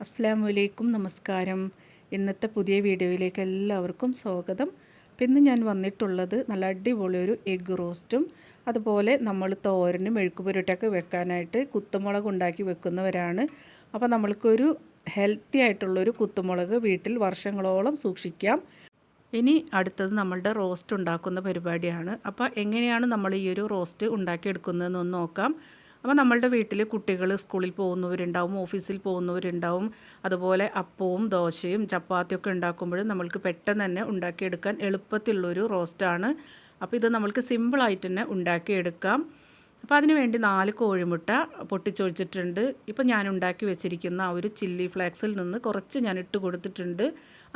അസ്സാം വലൈക്കും നമസ്കാരം. ഇന്നത്തെ പുതിയ വീഡിയോയിലേക്ക് എല്ലാവർക്കും സ്വാഗതം. പിന്നെ ഞാൻ വന്നിട്ടുള്ളത് നല്ല അടിപൊളി ഒരു എഗ്ഗ് റോസ്റ്റും അതുപോലെ നമ്മൾ തോരനും മെഴുക്കുപുരട്ടൊക്കെ വെക്കാനായിട്ട് കുത്തുമുളക് ഉണ്ടാക്കി വെക്കുന്നവരാണ്. അപ്പോൾ നമ്മൾക്കൊരു ഹെൽത്തി ആയിട്ടുള്ളൊരു കുത്തുമുളക് വീട്ടിൽ വർഷങ്ങളോളം സൂക്ഷിക്കാം. ഇനി അടുത്തത് നമ്മളുടെ റോസ്റ്റ് ഉണ്ടാക്കുന്ന പരിപാടിയാണ്. അപ്പോൾ എങ്ങനെയാണ് നമ്മൾ ഈ ഒരു റോസ്റ്റ് ഉണ്ടാക്കിയെടുക്കുന്നതെന്ന് ഒന്ന് നോക്കാം. അപ്പോൾ നമ്മളുടെ വീട്ടിൽ കുട്ടികൾ സ്കൂളിൽ പോകുന്നവരുണ്ടാവും ഓഫീസിൽ പോകുന്നവരുണ്ടാവും. അതുപോലെ അപ്പവും ദോശയും ചപ്പാത്തിയൊക്കെ ഉണ്ടാക്കുമ്പോഴും നമ്മൾക്ക് പെട്ടെന്ന് തന്നെ ഉണ്ടാക്കിയെടുക്കാൻ എളുപ്പത്തിലുള്ളൊരു റോസ്റ്റാണ്. അപ്പോൾ ഇത് നമ്മൾക്ക് സിമ്പിളായിട്ട് തന്നെ ഉണ്ടാക്കിയെടുക്കാം. അപ്പോൾ അതിന് വേണ്ടി നാല് കോഴിമുട്ട പൊട്ടിച്ചൊഴിച്ചിട്ടുണ്ട്. ഇപ്പോൾ ഞാൻ ഉണ്ടാക്കി വെച്ചിരിക്കുന്ന ആ ഒരു ചില്ലി ഫ്ലേക്സിൽ നിന്ന് കുറച്ച് ഞാൻ ഇട്ട് കൊടുത്തിട്ടുണ്ട്.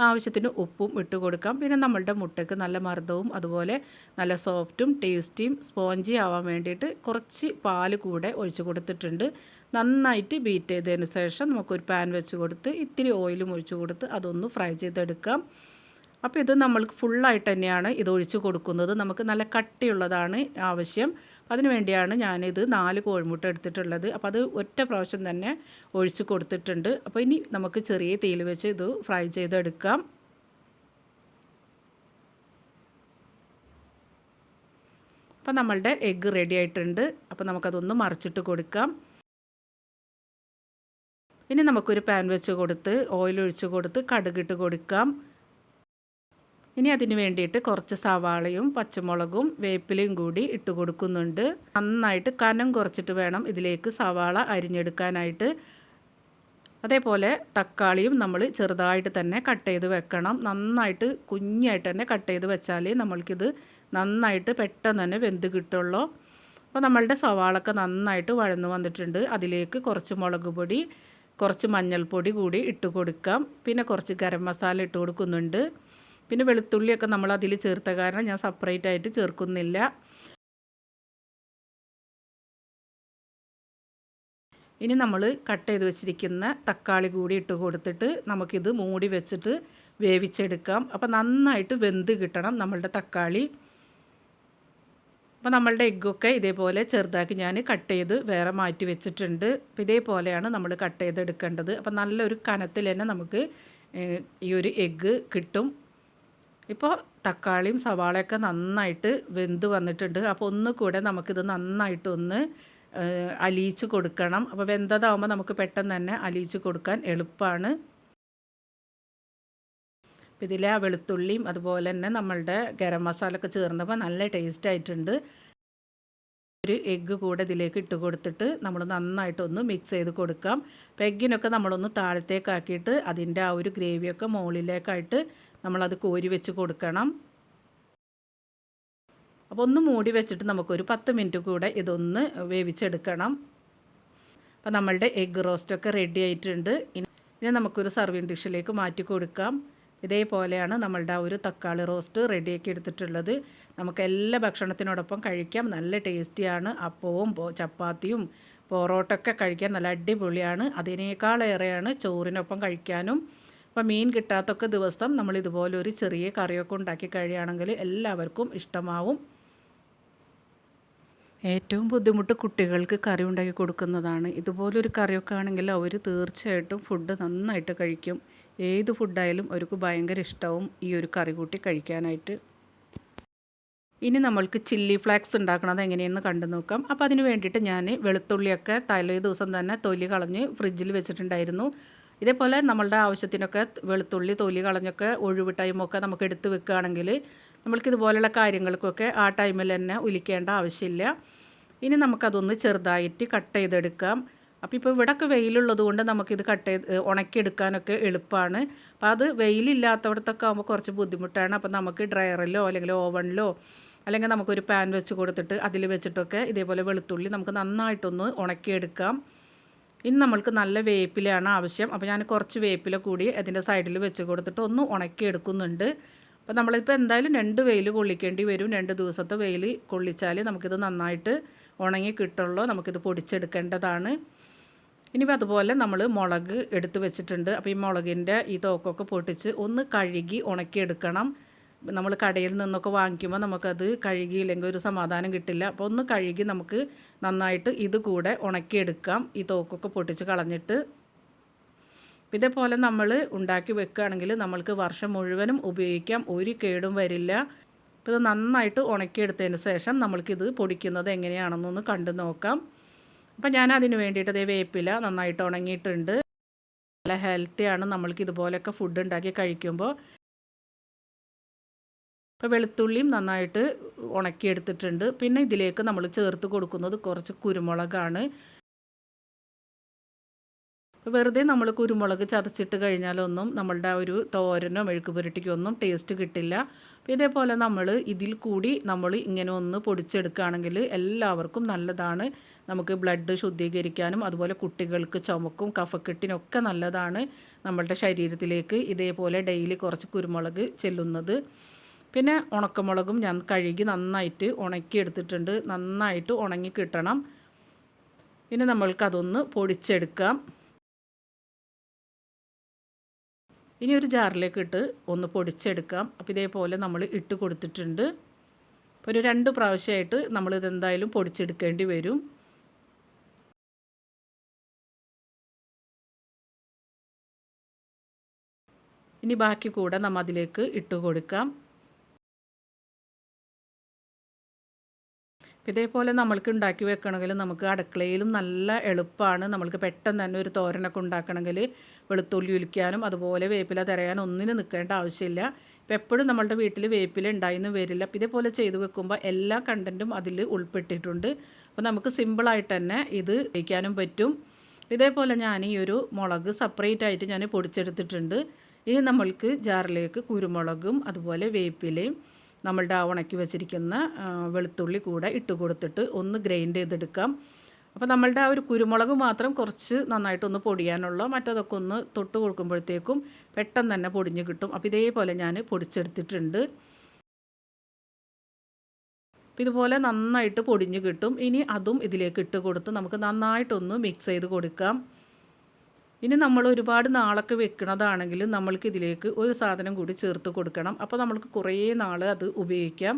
ആവശ്യത്തിന് ഉപ്പും ഇട്ട് കൊടുക്കാം. പിന്നെ നമ്മളുടെ മുട്ടയ്ക്ക് നല്ല മർദ്ദവും അതുപോലെ നല്ല സോഫ്റ്റും ടേസ്റ്റിയും സ്പോഞ്ചി ആവാൻ വേണ്ടിയിട്ട് കുറച്ച് പാൽ കൂടെ ഒഴിച്ച് കൊടുത്തിട്ടുണ്ട്. നന്നായിട്ട് ബീറ്റ് ചെയ്തതിന് ശേഷം നമുക്കൊരു പാൻ വെച്ച് കൊടുത്ത് ഇത്തിരി ഓയിലും ഒഴിച്ച് കൊടുത്ത് അതൊന്ന് ഫ്രൈ ചെയ്തെടുക്കാം. അപ്പോൾ ഇത് നമ്മൾക്ക് ഫുള്ളായിട്ട് തന്നെയാണ് ഇത് ഒഴിച്ച് കൊടുക്കുന്നത്. നമുക്ക് നല്ല കട്ടിയുള്ളതാണ് ആവശ്യം. അതിന് വേണ്ടിയാണ് ഞാനിത് നാല് കോഴിമുട്ട എടുത്തിട്ടുള്ളത്. അപ്പോൾ അത് ഒറ്റ പ്രാവശ്യം തന്നെ ഒഴിച്ച് കൊടുത്തിട്ടുണ്ട്. അപ്പോൾ ഇനി നമുക്ക് ചെറിയ തീയിൽ വെച്ച് ഇത് ഫ്രൈ ചെയ്തെടുക്കാം. അപ്പോൾ നമ്മളുടെ എഗ്ഗ് റെഡി ആയിട്ടുണ്ട്. അപ്പോൾ നമുക്കതൊന്ന് മറിച്ചിട്ട് കൊടുക്കാം. ഇനി നമുക്കൊരു പാൻ വെച്ച് കൊടുത്ത് ഓയിൽ ഒഴിച്ച് കൊടുത്ത് കടുകിട്ട് കൊടുക്കാം. ഇനി അതിന് വേണ്ടിയിട്ട് കുറച്ച് സവാളയും പച്ചമുളകും വേപ്പിലയും കൂടി ഇട്ട് കൊടുക്കുന്നുണ്ട്. നന്നായിട്ട് കനം കുറച്ചിട്ട് വേണം ഇതിലേക്ക് സവാള അരിഞ്ഞെടുക്കാനായിട്ട്. അതേപോലെ തക്കാളിയും നമ്മൾ ചെറുതായിട്ട് തന്നെ കട്ട് ചെയ്ത് വെക്കണം. നന്നായിട്ട് കുഞ്ഞായിട്ട് തന്നെ കട്ട് ചെയ്ത് വെച്ചാലേ നമ്മൾക്കിത് നന്നായിട്ട് പെട്ടെന്ന് തന്നെ വെന്ത് കിട്ടുള്ളൂ. അപ്പോൾ നമ്മളുടെ സവാളൊക്കെ നന്നായിട്ട് വഴന്നു വന്നിട്ടുണ്ട്. അതിലേക്ക് കുറച്ച് മുളക് പൊടി കുറച്ച് മഞ്ഞൾപ്പൊടി കൂടി ഇട്ട് കൊടുക്കാം. പിന്നെ കുറച്ച് ഗരം മസാല ഇട്ട് കൊടുക്കുന്നുണ്ട്. പിന്നെ വെളുത്തുള്ളിയൊക്കെ നമ്മൾ അതിൽ ചേർത്ത കാരണം ഞാൻ സെപ്പറേറ്റ് ആയിട്ട് ചേർക്കുന്നില്ല. ഇനി നമ്മൾ കട്ട് ചെയ്ത് വെച്ചിരിക്കുന്ന തക്കാളി കൂടി ഇട്ട് കൊടുത്തിട്ട് നമുക്കിത് മൂടി വെച്ചിട്ട് വേവിച്ചെടുക്കാം. അപ്പോൾ നന്നായിട്ട് വെന്ത് കിട്ടണം നമ്മളുടെ തക്കാളി. അപ്പോൾ നമ്മളുടെ എഗ്ഗൊക്കെ ഇതേപോലെ ചെറുതാക്കി ഞാൻ കട്ട് ചെയ്ത് വേറെ മാറ്റി വെച്ചിട്ടുണ്ട്. അപ്പോൾ ഇതേപോലെയാണ് നമ്മൾ കട്ട് ചെയ്തെടുക്കേണ്ടത്. അപ്പോൾ നല്ലൊരു കനത്തിൽ തന്നെ നമുക്ക് ഈ ഒരു എഗ്ഗ് കിട്ടും. ഇപ്പോൾ തക്കാളിയും സവാളയൊക്കെ നന്നായിട്ട് വെന്ത് വന്നിട്ടുണ്ട്. അപ്പോൾ ഒന്ന് കൂടെ നമുക്കിത് നന്നായിട്ടൊന്ന് അലിയിച്ച് കൊടുക്കണം. അപ്പോൾ വെന്തതാവുമ്പോൾ നമുക്ക് പെട്ടെന്ന് തന്നെ അലിയിച്ച് കൊടുക്കാൻ എളുപ്പമാണ് ഇതിലെ ആ വെളുത്തുള്ളിയും അതുപോലെ തന്നെ നമ്മളുടെ ഗരം മസാല ഒക്കെ ചേർന്നപ്പോൾ നല്ല ടേസ്റ്റ് ആയിട്ടുണ്ട്. ഒരു എഗ്ഗ് കൂടെ ഇതിലേക്ക് ഇട്ട് കൊടുത്തിട്ട് നമ്മൾ നന്നായിട്ടൊന്ന് മിക്സ് ചെയ്ത് കൊടുക്കാം. അപ്പോൾ എഗ്ഗിനൊക്കെ നമ്മളൊന്ന് താഴത്തേക്കാക്കിയിട്ട് അതിന്റെ ആ ഒരു ഗ്രേവിയൊക്കെ മുകളിലേക്കായിട്ട് നമ്മളത് കോരി വെച്ച് കൊടുക്കണം. അപ്പോൾ ഒന്ന് മൂടി വെച്ചിട്ട് നമുക്കൊരു പത്ത് മിനിറ്റ് കൂടെ ഇതൊന്ന് വേവിച്ചെടുക്കണം. അപ്പോൾ നമ്മളുടെ എഗ്ഗ് റോസ്റ്റൊക്കെ റെഡി ആയിട്ടുണ്ട്. ഇനി നമുക്കൊരു സർവിങ് ഡിഷിലേക്ക് മാറ്റി കൊടുക്കാം. ഇതേപോലെയാണ് നമ്മളുടെ ആ ഒരു തക്കാളി റോസ്റ്റ് റെഡിയാക്കി എടുത്തിട്ടുള്ളത്. നമുക്ക് എല്ലാ ഭക്ഷണത്തിനോടൊപ്പം കഴിക്കാം. നല്ല ടേസ്റ്റിയാണ് അപ്പവും ചപ്പാത്തിയും പൊറോട്ടൊക്കെ കഴിക്കാൻ നല്ല അടിപൊളിയാണ്. അതിനേക്കാളേറെയാണ് ചോറിനൊപ്പം കഴിക്കാനും. അപ്പോൾ മീൻ കിട്ടാത്തൊക്കെ ദിവസം നമ്മൾ ഇതുപോലെ ഒരു ചെറിയ കറിയൊക്കെ ഉണ്ടാക്കി കഴിയുകയാണെങ്കിൽ എല്ലാവർക്കും ഇഷ്ടമാവും. ഏറ്റവും ബുദ്ധിമുട്ട് കുട്ടികൾക്ക് കറി ഉണ്ടാക്കി കൊടുക്കുന്നതാണ്. ഇതുപോലൊരു കറിയൊക്കെ ആണെങ്കിൽ അവർ തീർച്ചയായിട്ടും ഫുഡ് നന്നായിട്ട് കഴിക്കും. ഏത് ഫുഡായാലും അവർക്ക് ഭയങ്കര ഇഷ്ടവും ഈ ഒരു കറി കൂട്ടി കഴിക്കാനായിട്ട്. ഇനി നമ്മൾക്ക് ചില്ലി ഫ്ലാക്സ് ഉണ്ടാക്കുന്നത് എങ്ങനെയെന്ന് കണ്ടു നോക്കാം. അപ്പോൾ അതിന് വേണ്ടിയിട്ട് ഞാൻ വെളുത്തുള്ളിയൊക്കെ തലേ ദിവസം തന്നെ തൊലി കളഞ്ഞ് ഫ്രിഡ്ജിൽ വെച്ചിട്ടുണ്ടായിരുന്നു. ഇതേപോലെ നമ്മളുടെ ആവശ്യത്തിനൊക്കെ വെളുത്തുള്ളി തൊലി കളഞ്ഞൊക്കെ ഒഴിവ് ടൈമൊക്കെ നമുക്ക് എടുത്ത് വെക്കുകയാണെങ്കിൽ നമ്മൾക്ക് ഇതുപോലെയുള്ള കാര്യങ്ങൾക്കൊക്കെ ആ ടൈമിൽ തന്നെ ഉലിക്കേണ്ട ആവശ്യമില്ല. ഇനി നമുക്കതൊന്ന് ചെറുതായിട്ട് കട്ട് ചെയ്തെടുക്കാം. അപ്പോൾ ഇപ്പോൾ ഇവിടൊക്കെ വെയിലുള്ളത് കൊണ്ട് നമുക്കിത് കട്ട് ചെയ്ത് ഉണക്കിയെടുക്കാനൊക്കെ എളുപ്പമാണ് അപ്പോൾ അത് വെയിലില്ലാത്തവിടത്തൊക്കെ ആകുമ്പോൾ കുറച്ച് ബുദ്ധിമുട്ടാണ്. അപ്പോൾ നമുക്ക് ഡ്രയറിലോ അല്ലെങ്കിൽ ഓവണിലോ അല്ലെങ്കിൽ നമുക്കൊരു പാൻ വെച്ച് കൊടുത്തിട്ട് അതിൽ വെച്ചിട്ടൊക്കെ ഇതേപോലെ വെളുത്തുള്ളി നമുക്ക് നന്നായിട്ടൊന്ന് ഉണക്കിയെടുക്കാം. ഇനി നമ്മൾക്ക് നല്ല വേപ്പിലയാണ് ആവശ്യം. അപ്പോൾ ഞാൻ കുറച്ച് വേപ്പില കൂടി അതിന്റെ സൈഡിൽ വെച്ച് കൊടുത്തിട്ട് ഒന്ന് ഉണക്കി എടുക്കുന്നുണ്ട്. അപ്പോൾ നമ്മളിപ്പോൾ എന്തായാലും രണ്ട് വെയിൽ കൊള്ളിക്കേണ്ടി വരും. രണ്ട് ദിവസത്തെ വെയിൽ കൊള്ളിച്ചാൽ നമുക്കിത് നന്നായിട്ട് ഉണങ്ങി കിട്ടുള്ളൂ. നമുക്കിത് പൊടിച്ചെടുക്കേണ്ടതാണ്. ഇനിയിപ്പോൾ അതുപോലെ നമ്മൾ മുളക് എടുത്ത് വെച്ചിട്ടുണ്ട്. അപ്പോൾ ഈ മുളകിന്റെ ഈ തോക്കൊക്കെ പൊട്ടിച്ച് ഒന്ന് കഴുകി ഉണക്കിയെടുക്കണം. നമ്മൾ കടയിൽ നിന്നൊക്കെ വാങ്ങിക്കുമ്പോൾ നമുക്കത് കഴുകിയില്ലെങ്കിൽ ഒരു സമാധാനം കിട്ടില്ല. അപ്പോൾ ഒന്ന് കഴുകി നമുക്ക് നന്നായിട്ട് ഇത് കൂടെ ഉണക്കിയെടുക്കാം. ഈ തോക്കൊക്കെ പൊട്ടിച്ച് കളഞ്ഞിട്ട്. ഇതേപോലെ നമ്മൾ ഉണ്ടാക്കി വെക്കുകയാണെങ്കിൽ നമ്മൾക്ക് വർഷം മുഴുവനും ഉപയോഗിക്കാം. ഒരു കേടും വരില്ല. അപ്പോൾ ഇത് നന്നായിട്ട് ഉണക്കിയെടുത്തതിന് ശേഷം നമ്മൾക്കിത് പൊടിക്കുന്നത് എങ്ങനെയാണെന്നൊന്ന് കണ്ടു നോക്കാം. അപ്പോൾ ഞാൻ അതിന് വേണ്ടിയിട്ട് അതേ വേപ്പില നന്നായിട്ട് ഉണങ്ങിയിട്ടുണ്ട്. നല്ല ഹെൽത്തിയാണ് നമ്മൾക്ക് ഇതുപോലെയൊക്കെ ഫുഡ് ഉണ്ടാക്കി കഴിക്കുമ്പോൾ ഇപ്പോൾ വെളുത്തുള്ളിയും നന്നായിട്ട് ഉണക്കിയെടുത്തിട്ടുണ്ട്. പിന്നെ ഇതിലേക്ക് നമ്മൾ ചേർത്ത് കൊടുക്കുന്നത് കുറച്ച് കുരുമുളകാണ്. വെറുതെ നമ്മൾ കുരുമുളക് ചതച്ചിട്ട് കഴിഞ്ഞാലൊന്നും നമ്മളുടെ ഒരു തോരനോ മെഴുക്ക് പുരട്ടിക്കോ ഒന്നും ടേസ്റ്റ് കിട്ടില്ല. അപ്പോൾ ഇതേപോലെ നമ്മൾ ഇതിൽ കൂടി നമ്മൾ ഇങ്ങനെ ഒന്ന് പൊടിച്ചെടുക്കുകയാണെങ്കിൽ എല്ലാവർക്കും നല്ലതാണ്. നമുക്ക് ബ്ലഡ് ശുദ്ധീകരിക്കാനും അതുപോലെ കുട്ടികൾക്ക് ചുമക്കും കഫക്കെട്ടിനൊക്കെ നല്ലതാണ് നമ്മളുടെ ശരീരത്തിലേക്ക് ഇതേപോലെ ഡെയിലി കുറച്ച് കുരുമുളക് ചെല്ലുന്നത്. പിന്നെ ഉണക്കമുളകും ഞാൻ കഴുകി നന്നായിട്ട് ഉണക്കി എടുത്തിട്ടുണ്ട് നന്നായിട്ട് ഉണങ്ങി കിട്ടണം. പിന്നെ നമ്മൾക്കതൊന്ന് പൊടിച്ചെടുക്കാം. ഇനി ഒരു ജാറിലേക്ക് ഇട്ട് ഒന്ന് പൊടിച്ചെടുക്കാം. അപ്പോൾ ഇതേപോലെ നമ്മൾ ഇട്ട് കൊടുത്തിട്ടുണ്ട്. അപ്പോൾ ഒരു രണ്ട് പ്രാവശ്യമായിട്ട് നമ്മൾ എന്തായാലും പൊടിച്ചെടുക്കേണ്ടി വരും. ഇനി ബാക്കി കൂടെ നമ്മൾ അതിലേക്ക് ഇട്ട് കൊടുക്കാം. ഇതേപോലെ നമ്മൾക്ക് ഉണ്ടാക്കി വെക്കണമെങ്കിൽ നമുക്ക് അടുക്കളയിലും നല്ല എളുപ്പമാണ്. നമ്മൾക്ക് പെട്ടെന്ന് തന്നെ ഒരു തോരനൊക്കെ ഉണ്ടാക്കണമെങ്കിൽ വെളുത്തുള്ളി ഉലിക്കാനും അതുപോലെ വേപ്പില തിരയാനും ഒന്നിനും നിൽക്കേണ്ട ആവശ്യമില്ല. ഇപ്പം എപ്പോഴും നമ്മളുടെ വീട്ടിൽ വേപ്പില ഉണ്ടായിന്ന് വരില്ല. അപ്പം ഇതേപോലെ ചെയ്ത് വെക്കുമ്പോൾ എല്ലാ കണ്ടന്റും അതിൽ ഉൾപ്പെട്ടിട്ടുണ്ട്. അപ്പോൾ നമുക്ക് സിമ്പിളായിട്ട് തന്നെ ഇത് വയ്ക്കാനും പറ്റും. ഇതേപോലെ ഞാൻ ഈ ഒരു മുളക് സെപ്പറേറ്റ് ആയിട്ട് ഞാൻ പൊടിച്ചെടുത്തിട്ടുണ്ട്. ഇനി നമ്മൾക്ക് ജാറിലേക്ക് കുരുമുളകും അതുപോലെ വേപ്പിലയും നമ്മളുടെ ആ ഉണക്കി വെച്ചിരിക്കുന്ന വെളുത്തുള്ളി കൂടെ ഇട്ട് കൊടുത്തിട്ട് ഒന്ന് ഗ്രൈൻഡ് ചെയ്തെടുക്കാം. അപ്പോൾ നമ്മളുടെ ആ ഒരു കുരുമുളക് മാത്രം കുറച്ച് നന്നായിട്ടൊന്ന് പൊടിയാനുള്ള മറ്റതൊക്കെ ഒന്ന് തൊട്ട് കൊടുക്കുമ്പോഴത്തേക്കും പെട്ടെന്ന് തന്നെ പൊടിഞ്ഞ് കിട്ടും. അപ്പോൾ ഇതേപോലെ ഞാൻ പൊടിച്ചെടുത്തിട്ടുണ്ട്. അപ്പോൾ ഇതുപോലെ നന്നായിട്ട് പൊടിഞ്ഞ് കിട്ടും. ഇനി അതും ഇതിലേക്ക് ഇട്ട് കൊടുത്ത് നമുക്ക് നന്നായിട്ടൊന്ന് മിക്സ് ചെയ്ത് കൊടുക്കാം. ഇനി നമ്മൾ ഒരുപാട് നാളൊക്കെ വെക്കുന്നതാണെങ്കിൽ നമ്മൾക്ക് ഇതിലേക്ക് ഒരു സാധനം കൂടി ചേർത്ത് കൊടുക്കണം. അപ്പോൾ നമ്മൾക്ക് കുറേ നാൾ അത് ഉപയോഗിക്കാം.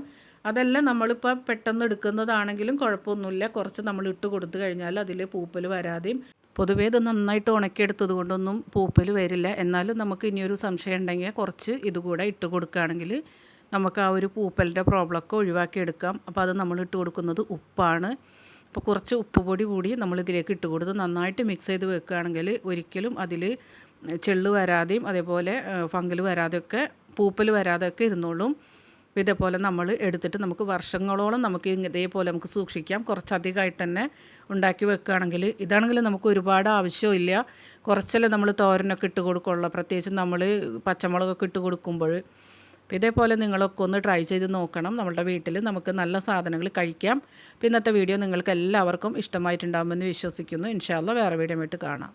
അതല്ല നമ്മളിപ്പോൾ പെട്ടെന്ന് എടുക്കുന്നതാണെങ്കിലും കുഴപ്പമൊന്നുമില്ല. കുറച്ച് നമ്മൾ ഇട്ട് കൊടുത്തു കഴിഞ്ഞാൽ അതിൽ പൂപ്പൽ വരാതെയും പൊതുവേ ഇത് നന്നായിട്ട് ഉണക്കിയെടുത്തത് കൊണ്ടൊന്നും പൂപ്പൽ വരില്ല. എന്നാലും നമുക്ക് ഇനിയൊരു സംശയം ഉണ്ടെങ്കിൽ കുറച്ച് ഇതുകൂടെ ഇട്ട് കൊടുക്കുകയാണെങ്കിൽ നമുക്ക് ആ ഒരു പൂപ്പലിന്റെ പ്രോബ്ലമൊക്കെ ഒഴിവാക്കിയെടുക്കാം. അപ്പോൾ അത് നമ്മൾ ഇട്ട് കൊടുക്കുന്നത് ഉപ്പാണ്. അപ്പോൾ കുറച്ച് ഉപ്പുപൊടി കൂടി നമ്മൾ ഇതിലേക്ക് ഇട്ട് കൊടുത്ത് നന്നായിട്ട് മിക്സ് ചെയ്ത് വെക്കുകയാണെങ്കിൽ ഒരിക്കലും അതിൽ ചെള്ള് വരാതെയും അതേപോലെ ഫംഗൽ വരാതെയൊക്കെ പൂപ്പൽ വരാതെയൊക്കെ ഇരുന്നോളും. ഇതേപോലെ നമ്മൾ എടുത്തിട്ട് നമുക്ക് വർഷങ്ങളോളം നമുക്ക് ഇതേപോലെ നമുക്ക് സൂക്ഷിക്കാം. കുറച്ചധികമായിട്ട് തന്നെ ഉണ്ടാക്കി വെക്കുകയാണെങ്കിൽ ഇതാണെങ്കിൽ നമുക്ക് ഒരുപാട് ആവശ്യമില്ല കുറച്ചല്ലേ നമ്മൾ തോരനൊക്കെ ഇട്ട് കൊടുക്കുള്ളൂ. പ്രത്യേകിച്ച് നമ്മൾ പച്ചമുളകൊക്കെ ഇട്ട് കൊടുക്കുമ്പോൾ അപ്പോൾ ഇതേപോലെ നിങ്ങളൊക്കെ ഒന്ന് ട്രൈ ചെയ്ത് നോക്കണം. നമ്മളുടെ വീട്ടിൽ നമുക്ക് നല്ല സാധനങ്ങൾ കഴിക്കാം. അപ്പോൾ ഇന്നത്തെ വീഡിയോ നിങ്ങൾക്ക് എല്ലാവർക്കും ഇഷ്ടമായിട്ടുണ്ടാകുമെന്ന് വിശ്വസിക്കുന്നു ഇൻഷാല്ല വേറെ വീഡിയോ ആയിട്ട് കാണാം.